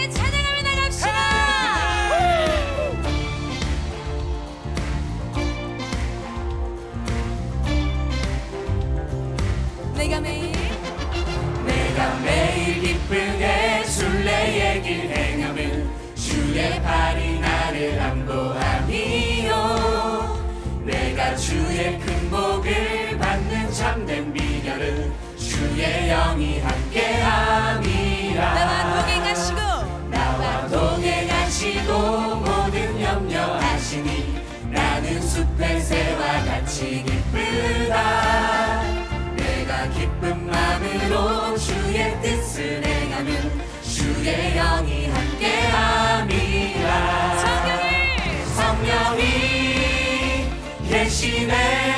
함께 찬양하며 나갑시다. 내가 매일 내가 매일 기쁘게 순례의 길 행함은 주의 발이 나를 안보하니요 내가 주의 큰 복을 받는 참된 비결은 주의 영이 함께 name.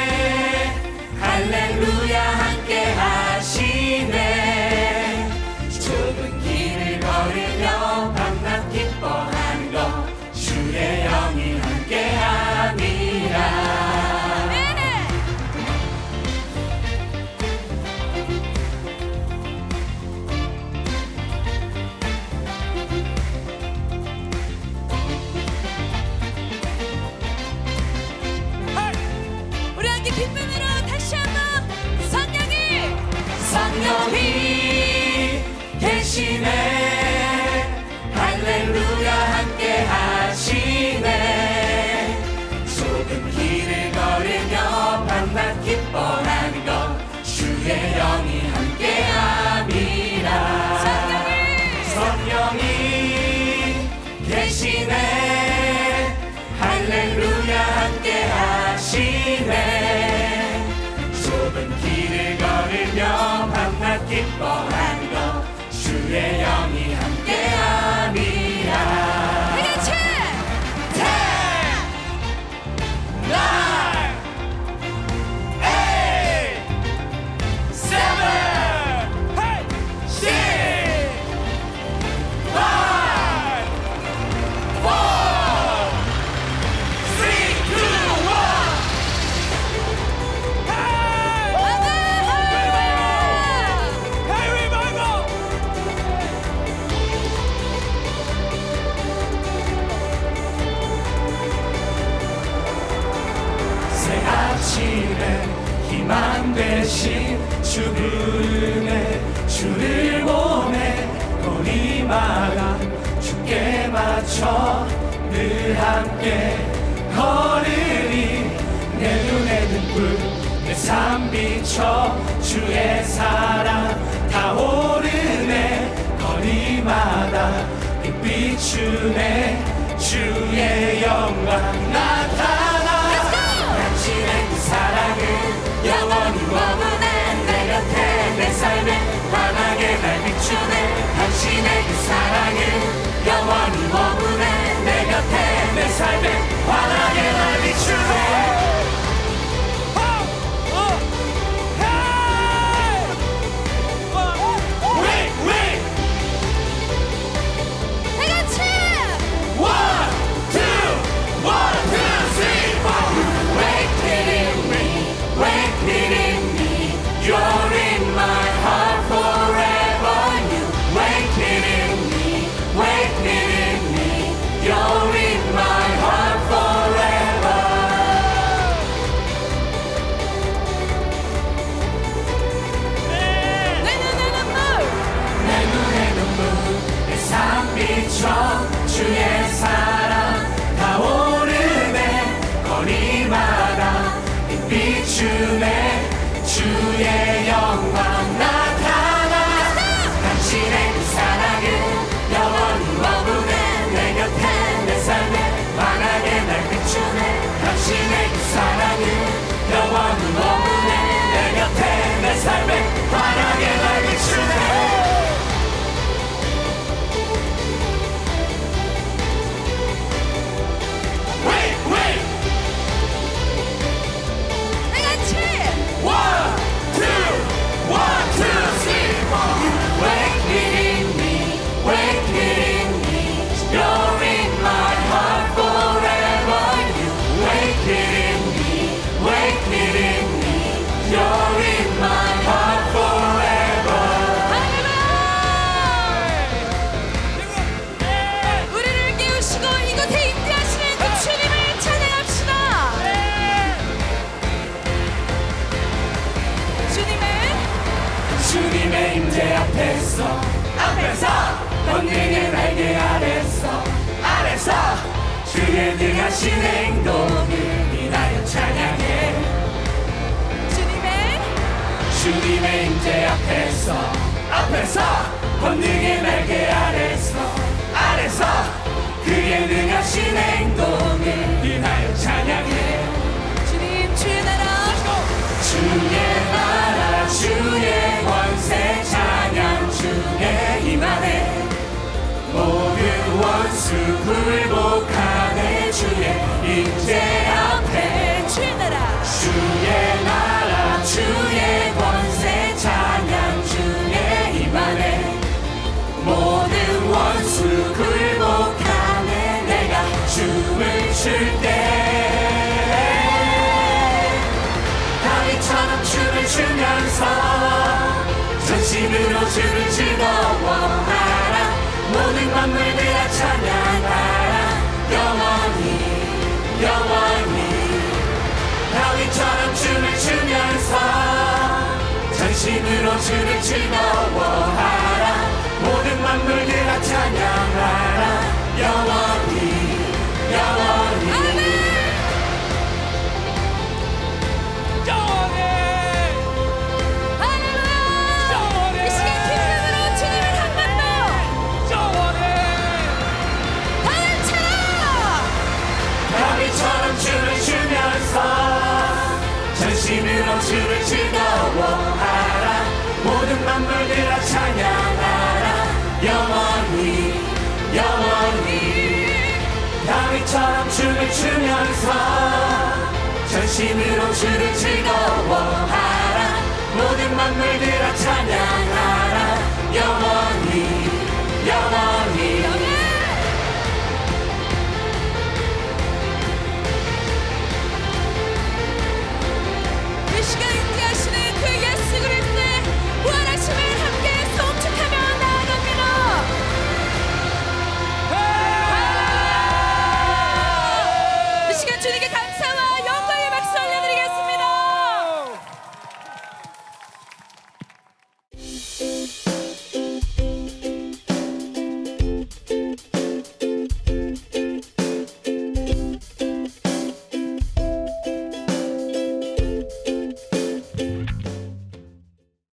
뻔한 건 주의 영이 함께함이라 성령이 계시네. 할렐루야 함께 하시네. 좁은 길을 걸으며 밤낮 기뻐한 것 주의 영이 함께 양 대신 주 부르네 주를 보내 거리마다 주께 맞춰 늘 함께 걸으니 내 눈에 눈물 내삶 비춰 주의 사랑 다 오르네 거리마다 그 빛비추네 주의 영광. Hallelujah. 주님의 임재 앞에서 앞에서 권능의 날개 아래서 아래서 주의 능하신 행동을 인하여 찬양해. 주님의 주님의 임재 앞에서 앞에서 권능의 날개 아래서 아래서 그의 능하신 행동 전심으로 주를 즐거워하라. 모든 만물들아 찬양하라. 영원 전심으로 주를 즐거워하라. 모든 만물들아 찬양하라. 영원 Música